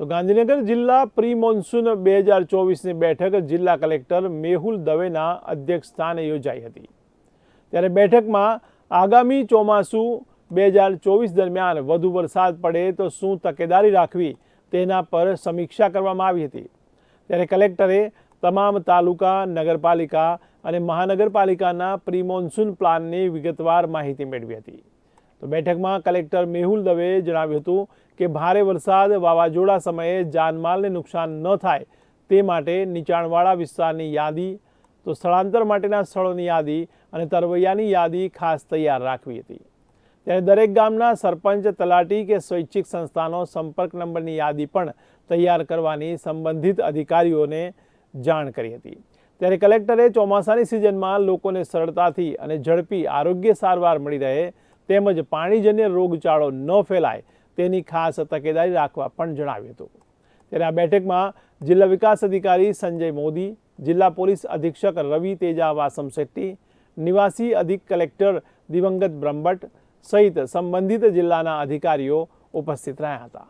તો ગાંધીનગર જિલ્લા pre monsoon બે હજાર ચોવીસની બેઠક જિલ્લા કલેક્ટર મેહુલ દવેના અધ્યક્ષ સ્થાને યોજાઈ હતી. ત્યારે બેઠકમાં આગામી ચોમાસું બે હજાર ચોવીસ દરમિયાન વધુ વરસાદ પડે તો શું તકેદારી રાખવી તેના પર સમીક્ષા કરવામાં આવી હતી. ત્યારે કલેક્ટરે તમામ તાલુકા, નગરપાલિકા અને મહાનગરપાલિકાના પ્રી મોન્સૂન પ્લાનની વિગતવાર માહિતી મેળવી હતી. તો બેઠકમાં કલેક્ટર મેહુલ દવેએ જણાવ્યું હતું કે ભારે વરસાદ વાવાઝોડા સમયે જાનમાલને નુકસાન ન થાય તે માટે નીચાણવાળા વિસ્તારની યાદી, તો સ્થળાંતર માટેના સ્થળોની યાદી અને તરવૈયાની યાદી ખાસ તૈયાર રાખવી હતી. ત્યારે દરેક ગામના સરપંચ, તલાટી કે સ્વૈચ્છિક સંસ્થાનો સંપર્ક નંબરની યાદી પણ તૈયાર કરવાની સંબંધિત અધિકારીઓને જાણ કરી હતી. ત્યારે કલેક્ટરે ચોમાસાની સિઝનમાં લોકોને સરળતાથી અને ઝડપી આરોગ્ય સારવાર મળી રહે તેમજ પાણીજન્ય રોગચાળો ન ફેલાય તેની ખાસ તકેદારી રાખવા પણ જણાવ્યું હતું. ત્યારે આ બેઠકમાં જિલ્લા વિકાસ અધિકારી સંજય મોદી, જિલ્લા પોલીસ અધિક્ષક રવિ તેજા, વાસમ શેટ્ટી, નિવાસી અધિક કલેક્ટર દિવંગત બ્રહ્મભટ્ટ સહિત સંબંધિત જિલ્લાના અધિકારીઓ ઉપસ્થિત રહ્યા હતા.